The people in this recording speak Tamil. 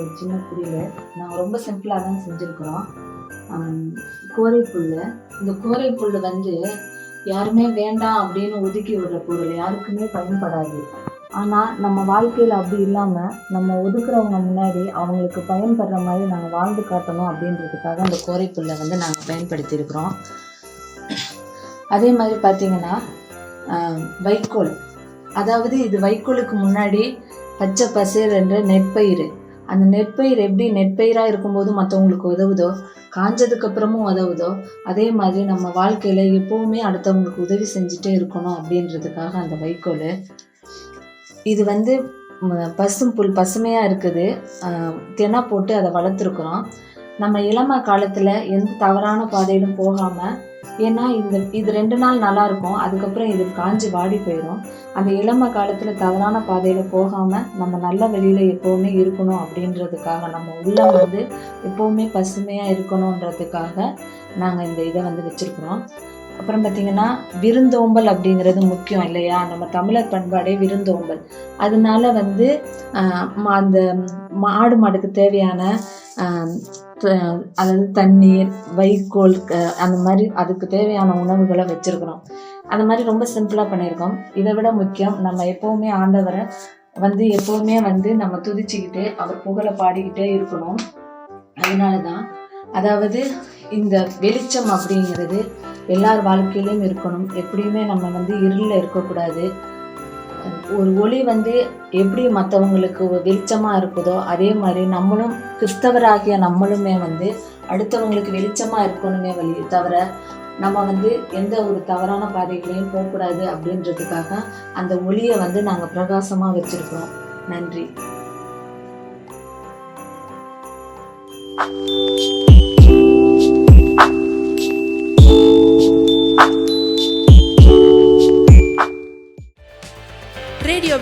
ஒரு சின்ன குறியில் நாங்கள் ரொம்ப சிம்பிளாக தான் செஞ்சுருக்குறோம். கோரை புல் இந்த கோரை புல் வந்து யாருமே வேண்டாம் அப்படின்னு ஒதுக்கி விடுற பொருள் யாருக்குமே பயன்படாது. ஆனால் நம்ம வாழ்க்கையில் அப்படி இல்லாமல் நம்ம ஒதுக்குறவங்க முன்னாடி அவங்களுக்கு பயன்படுற மாதிரி நாங்கள் வாழ்ந்து காட்டணும் அப்படின்றதுக்காக அந்த கோரை புல்லை வந்து நாங்கள் பயன்படுத்தியிருக்கிறோம். அதே மாதிரி பார்த்தீங்கன்னா வைக்கோல். அதாவது இது வைக்கோலுக்கு முன்னாடி பச்சை பசேல் என்ற நெற்பயிர் அந்த நெற்பயிர் எப்படி நெற்பயிராக இருக்கும்போது மற்றவங்களுக்கு உதவுதோ காஞ்சதுக்கு அப்புறமும் உதவுதோ அதே மாதிரி நம்ம வாழ்க்கையில் எப்போவுமே அடுத்தவங்களுக்கு உதவி செஞ்சுட்டே இருக்கணும் அப்படின்றதுக்காக அந்த வைக்கோல். இது வந்து பசும் புல் பசுமையாக இருக்குது. ஆஹ், தினை போட்டு அதை வளர்த்துருக்குறோம். நம்ம இளம காலத்தில் எந்த தவறான பாதையிலும் போகாமல் ஏன்னா இந்த இது ரெண்டு நாள் நல்லா இருக்கும் அதுக்கப்புறம் இது காஞ்சி வாடி போயிடும் அந்த இளம காலத்தில் தவறான பாதையில் போகாமல் நம்ம நல்ல வெளியில் எப்போவுமே இருக்கணும் அப்படின்றதுக்காக நம்ம உள்ளே வந்து எப்போவுமே பசுமையாக இருக்கணுன்றதுக்காக நாங்கள் இந்த இதை வந்து வச்சுருக்குறோம். அப்புறம் பார்த்திங்கன்னா விருந்தோம்பல் அப்படிங்கிறது முக்கியம் இல்லையா? நம்ம தமிழர் பண்பாடே விருந்தோம்பல். அதனால வந்து ம- அந்த மாடு மாடுக்கு தேவையான அதாவது தண்ணீர் வைக்கோல் அந்த மாதிரி அதுக்கு தேவையான உணவுகளை வச்சுருக்குறோம். அந்த மாதிரி ரொம்ப சிம்பிளாக பண்ணியிருக்கோம். இதை விட முக்கியம் நம்ம எப்போவுமே ஆண்டவரை வந்து எப்போவுமே வந்து நம்ம துதிச்சுக்கிட்டு அவர் புகழை பாடிக்கிட்டே இருக்கணும். அதனால தான் அதாவது இந்த வெளிச்சம் அப்படிங்கிறது எல்லார் வாழ்க்கையிலையும் இருக்கணும். எப்படியுமே நம்ம வந்து இருளில் இருக்கக்கூடாது. ஒரு ஒளி வந்து எப்படி மற்றவங்களுக்கு வெளிச்சமாக இருக்குதோ அதே மாதிரி நம்மளும் கிறிஸ்தவராகிய நம்மளுமே வந்து அடுத்தவங்களுக்கு வெளிச்சமாக இருக்கணுமே வழி தவிர நம்ம வந்து எந்த ஒரு தவறான பாதைகளையும் போகக்கூடாது அப்படின்றதுக்காக அந்த ஒளியை வந்து நாங்கள் பிரகாசமாக வச்சுருக்கிறோம். நன்றி.